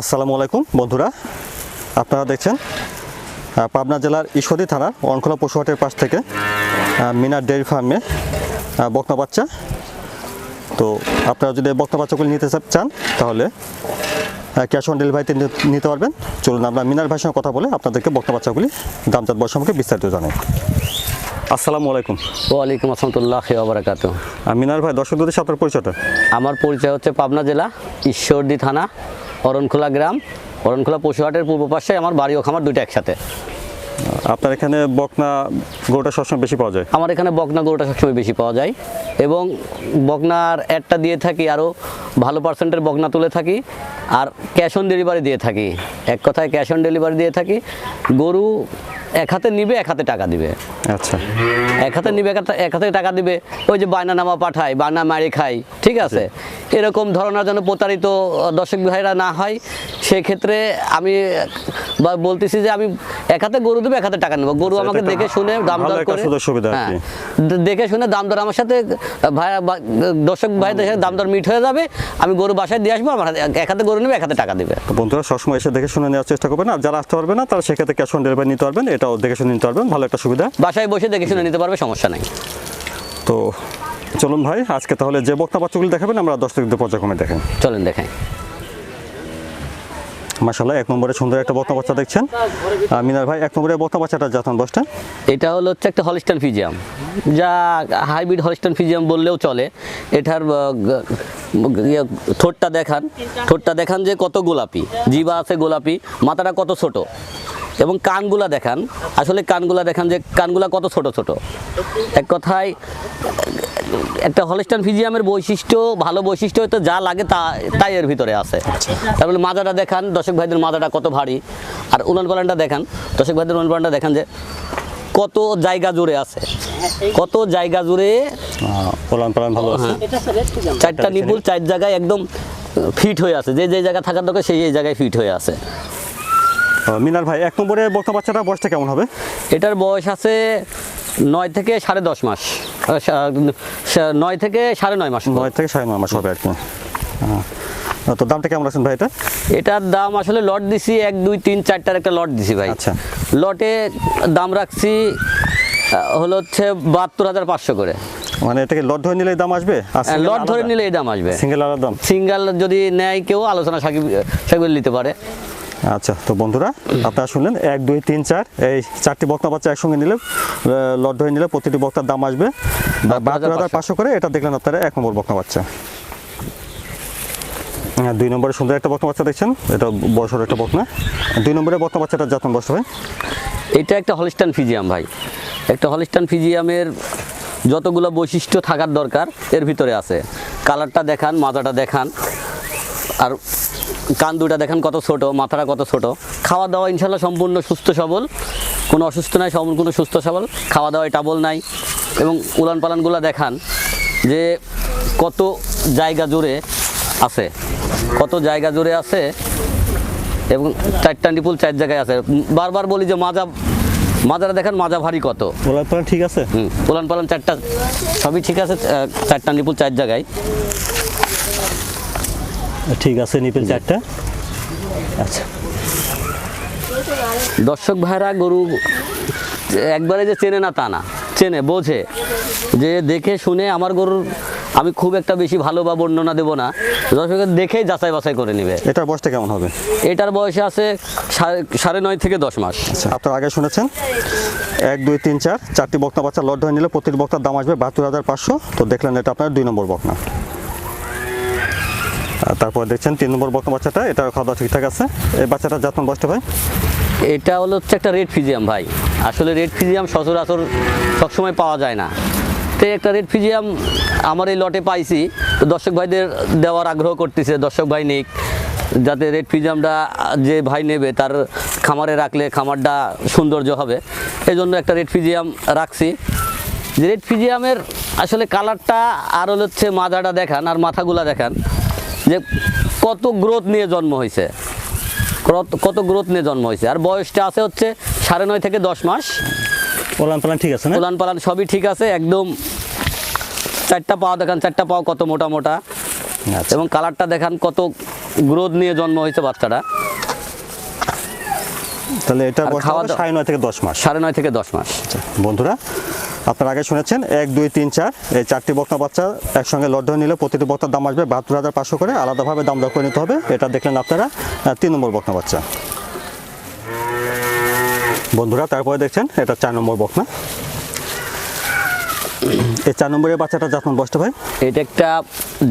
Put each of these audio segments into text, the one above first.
আসসালামু আলাইকুম বন্ধুরা। আপনারা দেখছেন পাবনা জেলার ঈশ্বরী থানার অনখোলা পশুহাটের পাশ থেকে মিনার ডেয়ারি ফার্মে বকনা বাচ্চা। তো আপনারা যদি বকনা বাচ্চাগুলি নিতে চান তাহলে ক্যাশ অন ডেলিভারিতে নিতে পারবেন। চলুন আমরা মিনার ভাইয়ের সঙ্গে কথা বলে আপনাদেরকে বকনা বাচ্চাগুলি দামজাত বয়স সম্পর্কে বিস্তারিত জানাই। আসসালামু আলাইকুম। ওয়ালাইকুম আসসালামতুল্লাহ বারাকাতু আহ, মিনার ভাই দর্শকদের সাথে আপনার পরিচয়টা? আমার পরিচয় হচ্ছে পাবনা জেলা ঈশ্বরদী থানা অরণখোলা গ্রাম অরণখোলা পশুহাটের পূর্ব পাশে আমার বাড়ি ও খামার দুইটা একসাথে। আপনার এখানে বকনা গরুটা সবসময় বেশি পাওয়া যায়? আমার এখানে বকনা গরুটা সবসময় বেশি পাওয়া যায় এবং বকনার অ্যাডটা দিয়ে থাকি আরও ভালো পার্সেন্টের বকনা তুলে থাকি আর ক্যাশ অন ডেলিভারি দিয়ে থাকি। এক কথায় ক্যাশ অন ডেলিভারি দিয়ে থাকি। গরু এক হাতে নিবে এক হাতে টাকা দিবে। আচ্ছা। এক হাতে নিবে এক হাতে- টাকা দিবে ওই যে বায়না নামা পাঠায় বায়না মারি খাই ঠিক আছে? এরকম ধরনের যেন প্রতারিত দর্শক ভাইরা না হয় সেক্ষেত্রে আমি বলতেছি যে আমি এক হাতে গরু দেবো এক হাতে টাকা নেব। গরু আচ্ছা, আমাকে দেখে শুনে দাম দর একটা করে সুযোগ সুবিধা হ্যাঁ, দেখে শুনে দাম দর আমার সাথে ভাই দর্শক ভাইদের সাথে দাম দর মিট হয়ে যাবে। আমি গরু বাসায় দিয়ে আসব আমার এক হাতে গরু নেবে এক হাতে টাকা দিবে। বন্ধুরা সবসময় এসে দেখে শুনে নেওয়ার চেষ্টা করবেন আর যারা আসতে পারবে না তারা সেক্ষেত্রে ক্যাশ অন ডেলিভারি নিতে পারবেন এটাও দেখে শুনে নিতে পারবেন ভালো একটা সুবিধা। বাসায় বসে দেখে শুনে নিতে পারবে সমস্যা নাই। তো চলুন ভাই আজকে তাহলে যে বক্তা বাচ্চাগুলি দেখাবেন আমরা দর্শকদের পর্যায়ক্রমে দেখেন চলেন দেখাই। মাসাল্লাহ এক নম্বরে সুন্দর একটা বক্তা বাচ্চা দেখছেন। মিনার ভাই এক নম্বরে বক্তা বাচ্চাটা জাতান দশটা এটা হলো হচ্ছে একটা হলিস্টান ফিজিয়াম। যা হাইব্রিড হলিস্টান ফিজিয়াম বললেও চলে। এটার ইয়ে, ঠোঁটটা দেখান। ঠোঁটটা দেখান যে কত গোলাপি। জিবা আছে গোলাপি মাথাটা কত ছোট। এবং কানগুলা দেখান। আসলে কানগুলা দেখান যে কানগুলা কত ছোট ছোট। এক কথায় একটা হলিস্টান ফিজিয়ামের বৈশিষ্ট্য ভালো বৈশিষ্ট্য হয়তো যা লাগে তা তাই এর ভিতরে আছে। তারপরে মাজাটা দেখান দর্শক ভাইদের মাজাটা কত ভারী। আর উলান পালানটা দেখান দর্শক ভাইদের উলান পালানটা দেখান যে কত জায়গা জুড়ে আছে। কত জায়গা জুড়ে পোলান পালান ভালো আছে। চারটা নিপুল চার জায়গায় একদম ফিট হয়ে আছে। যে যে জায়গা থাকার দরকার সেই সেই জায়গায় ফিট হয়ে আছে। মিনার ভাই এক নম্বরে বক্তা বাচ্চাটা বয়সটা কেমন হবে? এটার বয়স আছে নয় থেকে সাড়ে দশ মাস। নয় থেকে সাড়ে নয় মাস নয় থেকে সাড়ে নয় মাস হবে আর কি। হ্যাঁ। তো দামটা কেমন আছেন ভাই এটা? এটার দাম আসলে লট দিছি এক দুই তিন চারটার একটা লট দিছি ভাই। আচ্ছা। লটে দাম রাখছি হলো হচ্ছে বাহাত্তর হাজার পাঁচশো করে। মানে এটাকে লট ধরে নিলে দাম আসবে? লট ধরে নিলে এই দাম আসবে। সিঙ্গেল আলাদা দাম? সিঙ্গেল যদি নেয় কেউ আলোচনা সাকিব সাকিব নিতে পারে। আচ্ছা তো বন্ধুরা আপনারা শুনলেন এক দুই তিন চার এই চারটি বক্তা বাচ্চা একসঙ্গে নিলে লট ধরে নিলে প্রতিটি বক্তার দাম আসবে। বাহাত্তর হাজার পাঁচশো। করে এটা দেখলেন আপনারা এক নম্বর বক্তা বাচ্চা। হ্যাঁ, দুই নম্বরে সুন্দর একটা বক্তা বাচ্চা দেখছেন এটা বছর একটা বকনা দুই নম্বরে বক্তা বাচ্চাটা যত্ন বসতে ভাই। এটা একটা হলিস্টান ফিজিয়াম ভাই। একটা হলিস্টান ফিজিয়ামের যতগুলো বৈশিষ্ট্য থাকার দরকার এর ভিতরে আছে। কালারটা দেখান মাথাটা দেখান আর কান দুটা দেখান কত ছোট মাথাটা কত ছোট। খাওয়া দাওয়া ইনশাল্লাহ সম্পূর্ণ সুস্থ সবল। কোনো অসুস্থ নাই সম্পূর্ণ সুস্থ সবল। খাওয়া দাওয়ায় টাবল নাই। এবং উলান পালানগুলো দেখান যে কত জায়গা জুড়ে আছে। কত জায়গা জুড়ে আছে এবং চারটা নিপুল চার জায়গায় আছে। বারবার বলি যে মাজা মাজারা দেখেন মাজা ভারী কত। বলার পরে ঠিক আছে? হুম পোলান পালান চারটা সবই ঠিক আছে চারটা নিপুল চার জায়গায়। ঠিক আছে নিপেল চারটা। আচ্ছা। দর্শক ভাইরা গরু একবারে যে চেনে না তা না। চেনে বোঝে। যে দেখে শুনে আমার গরুর আমি খুব একটা বেশি ভালো বা বর্ণনা দেবো না। দর্শকের দেখেই যাচাই বাছাই করে নেবে। এটার বয়সটা কেমন হবে? এটার বয়সে আছে সাড়ে- সাড়ে নয় থেকে দশ মাস। আচ্ছা আপনারা আগে শুনেছেন? এক দুই তিন চার। চারটি বক্তা বাচ্চা লট ধরে নিলে প্রতিটি বক্তার দাম আসবে বাহাত্তর হাজার পাঁচশো। তো দেখলেন এটা আপনার দুই নম্বর বকনা। তারপর দেখছেন তিন নম্বর বকনা বাচ্চাটা, এটা খাওয়া দাওয়া ঠিকঠাক আছে। এই বাচ্চাটা যত্ন বয়সটা ভাই? এটা হলো হচ্ছে একটা রেড ফিজিয়াম ভাই। আসলে রেড ফিজিয়াম সচরাচর সবসময় পাওয়া যায় না। তো একটা রেড ফিজিয়াম আমার এই লটে পাইছি, তো দর্শক ভাইদের দেওয়ার আগ্রহ করতেছে, দর্শক ভাই নিক। যাতে রেড ফিজিয়ামটা যে ভাই নেবে, তার খামারে রাখলে খামারটা সৌন্দর্য হবে। এই জন্য একটা রেড ফিজিয়াম রাখছি। রেড ফিজিয়ামের আসলে কালারটা আর হচ্ছে মাথাটা দেখান আর মাথাগুলা দেখান। যে কত গ্রোথ নিয়ে জন্ম হয়েছে কত- কত গ্রোথ নিয়ে জন্ম হয়েছে আর বয়সটা আছে হচ্ছে সাড়ে নয় থেকে দশ মাস। ওলান পালান ঠিক আছে না? উলান পালান সবই ঠিক আছে একদম চারটা পাও দেখান চারটা পাও কত মোটা মোটা। আচ্ছা। এবং কালারটা দেখান কত গ্রোথ নিয়ে জন্ম হয়েছে বাচ্চাটা। তাহলে এটা খাওয়া সাড়ে নয় থেকে দশ মাস। সাড়ে নয় থেকে দশ মাস। বন্ধুরা আপনারা আগে শুনেছেন, এক, দুই, তিন, চার, এই চারটি বক্তা বাচ্চা একসঙ্গে লট নিলে প্রতিটি বক্তার দাম আসবে বাহাত্তর হাজার পাঁচশো করে। আলাদাভাবে দাম করে নিতে হবে, এটা দেখলেন আপনারা তিন নম্বর বক্তা বাচ্চা। বন্ধুরা, তারপরে দেখছেন, এটা চার নম্বর বকনা। এই চার নম্বরের বাচ্চাটা যখন বসতে ভাই? এটা একটা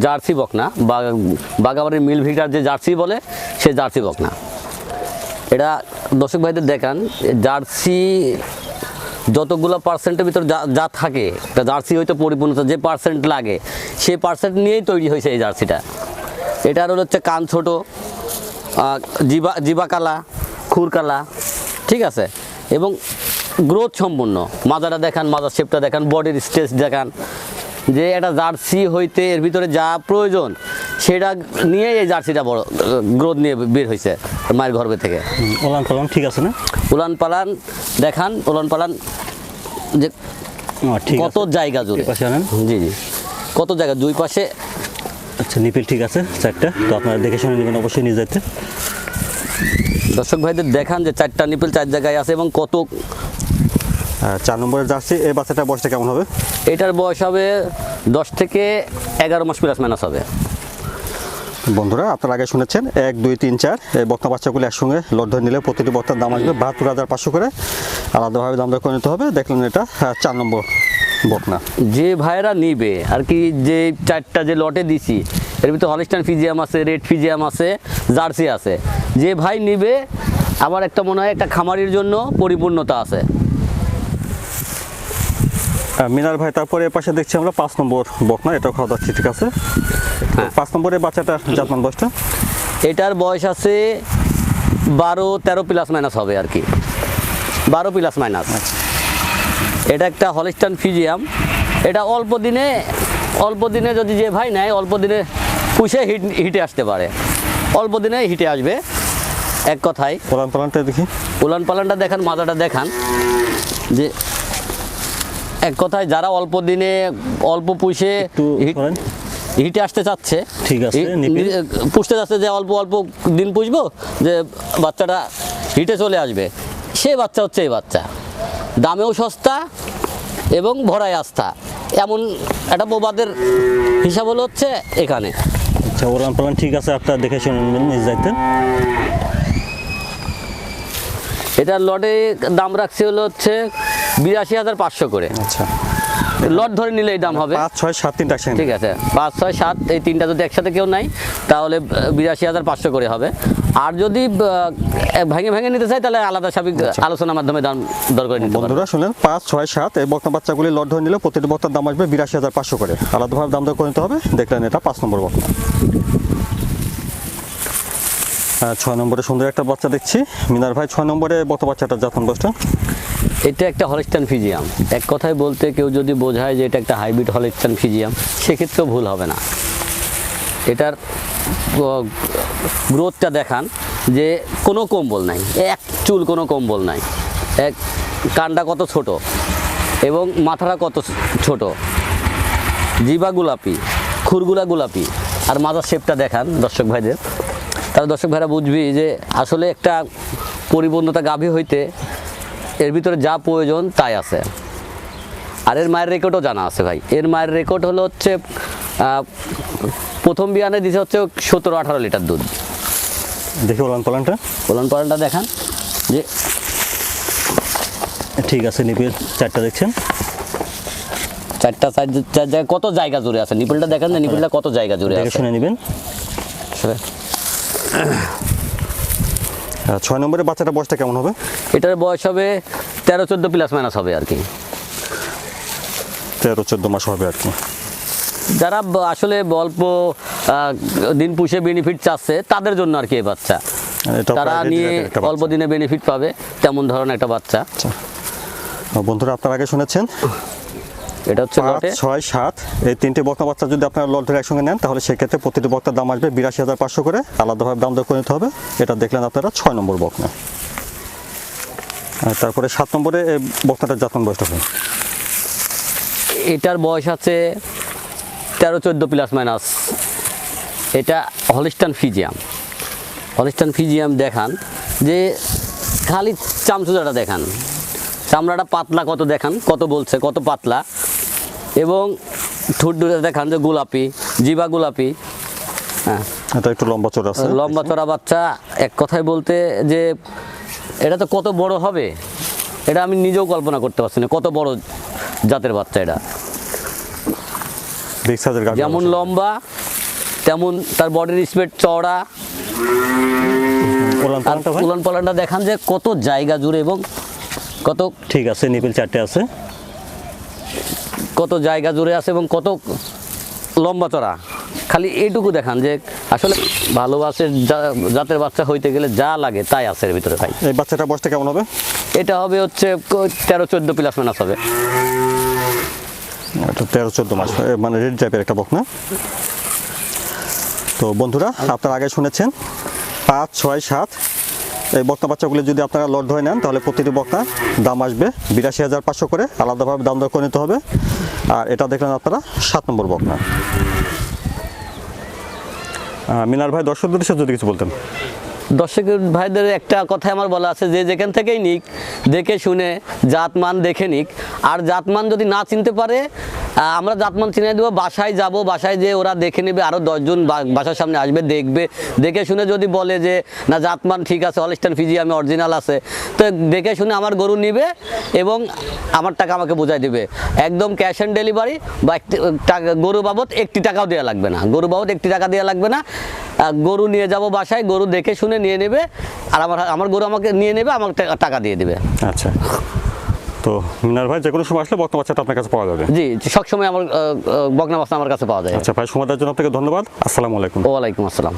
জার্সি বকনা বাগাবাড়ির মিল ভিটার যে জার্সি বলে, সে জার্সি বকনা। এটা দর্শক ভাইদের দেখান, জার্সি যতগুলো পার্সেন্টের ভিতর যা যা থাকে, তা জার্সি হয়তো পরিপূর্ণতা যে পার্সেন্ট লাগে, সেই পার্সেন্ট নিয়েই তৈরি হয়েছে এই জার্সিটা। এটার হলো হচ্ছে কান ছোট জিবা জিবা কালা খুর কালা ঠিক আছে? এবং গ্রোথ সম্পূর্ণ। মাজাটা দেখান, মাজার শেপটা দেখান বডির স্টেজ দেখান, যে একটা জার্সি হইতে এর ভিতরে যা প্রয়োজন সেটা নিয়ে এই জার্সিটা বড় গ্রোথ নিয়ে বের হয়েছে মায়ের গর্ভে থেকে। ওলান পালান ঠিক আছে না? উলান পালান দেখান উলান পালান যে কত জায়গা জুড়ে। জি জি। কত জায়গা দুই পাশে। আচ্ছা নিপিল ঠিক আছে চারটা। তো আপনারা দেখে শুনে নেবেন অবশ্যই নিয়ে যেতে দর্শক ভাইদের দেখান যে চারটা নিপিল চার জায়গায় আছে এবং কত চার নম্বরের জার্সি এই বাচ্চাটা বয়সটা কেমন হবে? এটার বয়স হবে দশ থেকে এগারো মাস প্লাস মাইনাস হবে। বন্ধুরা, আপনারা আগে শুনেছেন, এক, দুই, তিন, চার, এই বক্তা বাচ্চাগুলো একসঙ্গে লট ধরে নিলে প্রতিটি বক্তার দাম আসবে বাহাত্তর হাজার পাঁচশো করে। আলাদাভাবে দাম দর করে নিতে হবে। দেখলেন এটা চার নম্বর বকনা যে ভাইরা নিবে, আর কি যে চারটা যে লটে দিছি, এর ভিতরে হলিস্টান ফিজিয়াম আছে, রেড ফিজিয়াম আছে, জার্সি আছে। যে ভাই নিবে, আবার একটা মনে হয় একটা খামারির জন্য পরিপূর্ণতা আছে। মিনার ভাই তারপরে পাশে দেখছি আমরা পাঁচ নম্বর বকনা এটাও খাওয়া দাচ্ছি ঠিক আছে? তো পাঁচ নম্বরের বাচ্চাটা জাতমান বয়সটা? এটার বয়স আছে বারো তেরো প্লাস মাইনাস হবে আর কি। বারো প্লাস মাইনাস এটা একটা হলিস্টান ফিজিয়াম এটা অল্প দিনে অল্প দিনে যদি যে ভাই নেয় অল্প দিনে পুষে হিট হিটে আসতে পারে। অল্প দিনে হিটে আসবে এক কথায়। ওলান পালানটা দেখি। উলান পালানটা দেখান মাজাটা দেখান। যে এক কথায় যারা অল্প দিনে অল্প পুষে হিট- আসতে চাচ্ছে ঠিক আছে, পুষতে যাচ্ছে যে অল্প অল্প দিন পুষবো যে বাচ্চাটা হিটে চলে আসবে। সে বাচ্চা হচ্ছে এই বাচ্চা। দামেও সস্তা এবং ভরায় আস্থা। এমন একটা প্রবাদের হিসাব হলো হচ্ছে এখানে। আচ্ছা ঠিক আছে আপনার দেখে শুনে নেবেন নিজ যাইতেন এটার লটে দাম রাখছে হলো হচ্ছে বিরাশি হাজার পাঁচশো করে। আচ্ছা। লট ধরে নিলে এই দাম হবে। পাঁচ ছয় সাত তিনটা ঠিক আছে। পাঁচ ছয় সাত এই তিনটা যদি একসাথে কেউ নাই তাহলে বিরাশি হাজার পাঁচশো করে হবে। আর যদি ভেঙে ভেঙে নিতে চাই তাহলে আলাদা সাবিক আলোচনার মাধ্যমে দাম দর করে নিতে বন্ধুরা শুনেন পাঁচ ছয় সাত এই বক্তা বাচ্চাগুলি লট ধরে নিলে প্রতিটি বক্তার দাম আসবে বিরাশি হাজার পাঁচশো করে। আলাদাভাবে দাম দর করে নিতে হবে। দেখলেন এটা পাঁচ নম্বর বক্তা। ছয় নম্বরে সুন্দর একটা বাচ্চা দেখছি। মিনার ভাই ছয় নম্বরে বক্তা বাচ্চাটা যখন বসটা। এটা একটা হলিস্টান ফিজিয়াম। এক কথায় বলতে কেউ যদি বোঝায় যে এটা একটা হাইব্রিড হলিস্টান ফিজিয়াম, সেক্ষেত্রেও ভুল হবে না। এটার গ্রোথটা দেখান যে কোনো কম্বল নাই, এক চুল কোনো কম্বল নাই, এক কান্ডা কত ছোট এবং মাথাটা কত ছোট, জিবা গোলাপি, খুরগুলা গোলাপি, আর মাথার শেপটা দেখান দর্শক ভাইদের। তাহলে দর্শক ভাইরা বুঝবি যে আসলে একটা পরিপূর্ণতা গাভী হইতে এর ভিতরে যা প্রয়োজন তাই আছে। আর এর মায়ের রেকর্ডও জানা আছে ভাই। এর মায়ের রেকর্ড হলো হচ্ছে প্রথম বিয়ানে দিছে হচ্ছে সতেরো আঠারো লিটার দুধ। দেখি ওলান পালানটা। বলুন পরেনটা দেখান। যে ঠিক আছে নিপিল চারটা দেখছেন? চারটা চার চার জায়গায় কত জায়গা জুড়ে আছে? নিপুলটা দেখান না নিপুলটা কত জায়গা জুড়ে আছে। শুনে নেবেন। ছয় নম্বরের বাচ্চাটা বয়সটা কেমন হবে? এটার বয়স হবে তেরো চোদ্দ প্লাস মাইনাস হবে আর কি। তেরো চোদ্দ মাস হবে আর কি। যারা আসলে অল্প দিন পুষে বেনিফিট চাচ্ছে তাদের জন্য আর কি এই বাচ্চা। তারা নিয়ে অল্প দিনে বেনিফিট পাবে তেমন ধরনের একটা বাচ্চা। আচ্ছা। বন্ধুরা আপনারা আগে শুনেছেন এটা হচ্ছে লটে। ছয় সাত। এই তিনটে বক্তা বাচ্চা যদি আপনারা লট ধরে একসঙ্গে নেন তাহলে সেক্ষেত্রে প্রতিটি বক্তার দাম আসবে বিরাশি হাজার পাঁচশো করে। আলাদাভাবে দাম দর করে নিতে হবে। এটা দেখলেন আপনারা ছয় নম্বর বকনা তারপরে সাত নম্বরে এই বক্তাটার যত্ন বয়সটা হবে এটার বয়স আছে তেরো চোদ্দ প্লাস মাইনাস এটা হলিস্টান ফিজিয়াম হলিস্টান ফিজিয়াম দেখান। যে খালি চামচুদাটা দেখান। চামড়াটা পাতলা কত দেখান কত বলছে কত পাতলা এবং ঠোঁট দুটো দেখান যে গোলাপি জিবা গোলাপি হ্যাঁ এটা একটু লম্বা চোর আছে লম্বা চড়া বাচ্চা এক কথায় বলতে যে এটা তো কত বড় হবে এটা আমি নিজেও কল্পনা করতে পারছি না কত বড় জাতের বাচ্চা এটা যেমন লম্বা তেমন তার বডির স্পেড চওড়া উলান পালানটা দেখান যে কত জায়গা জুড়ে এবং কত? ঠিক আছে নিপিল চারটে আছে। কত জায়গা জুড়ে আছে এবং কত লম্বা চড়া? খালি এইটুকু দেখান যে আসলে ভালোবাসে জাতের বাচ্চা হইতে গেলে যা লাগে তাই আছে এর ভিতরে ভাই। এই বাচ্চাটা বয়সটা কেমন হবে? এটা হবে হচ্ছে তেরো চোদ্দ প্লাস মাইনাস হবে। এটা তেরো চোদ্দ মাস মানে রেড টাইপের একটা বকনা তো বন্ধুরা আপনারা আগে শুনেছেন পাঁচ ছয় সাত এই বক্তা বাচ্চাগুলি যদি আপনারা লট ধরে নেন, তাহলে প্রতিটি বক্তা দাম আসবে বিরাশি হাজার পাঁচশো করে। আলাদাভাবে দাম দর করে নিতে হবে। আর এটা দেখলেন আপনারা, সাত নম্বর বক্তা। মিনার ভাই, দর্শকদের উদ্দেশ্যে যদি কিছু বলতেন। দর্শক ভাইদের একটা কথা আমার বলা আছে, যে যেখান থেকেই নিক, দেখে শুনে, জাতমান দেখে নিক। আর জাতমান যদি না চিনতে পারে আমরা জাতমান চিনে দেবো, বাসায় যাব, বাসায় যে ওরা দেখে নেবে আরও দশজন বাসার সামনে আসবে, দেখবে। দেখে শুনে যদি বলে যে, না, জাতমান ঠিক আছে হলিস্টান ফিজি আমি অরিজিনাল আছে। তো দেখে শুনে আমার গরু নিবে এবং আমার টাকা আমাকে বোঝাই দিবে। একদম ক্যাশ অন ডেলিভারি বা গরু বাবদ একটি টাকাও দেওয়া লাগবে না। গরু বাবদ একটি টাকা দেওয়া লাগবে না। গরু নিয়ে যাব বাসায়, গরু দেখে শুনে নিয়ে নেবে, আর আমার আমার গরু আমাকে নিয়ে নেবে টাকা- টাকা দিয়ে দেবে। আচ্ছা। তো মিনার ভাই যে কোনো সময় আসলে বকনা বাচ্চাটা আপনার কাছে পাওয়া যাবে। জি সব সময় আমার বকনা বাসনা আমার কাছে পাওয়া যায়। আচ্ছা ভাই সময় দেওয়ার জন্য আপনাকে ধন্যবাদ। আসসালামু আলাইকুম। ওয়ালাইকুম আসসালাম।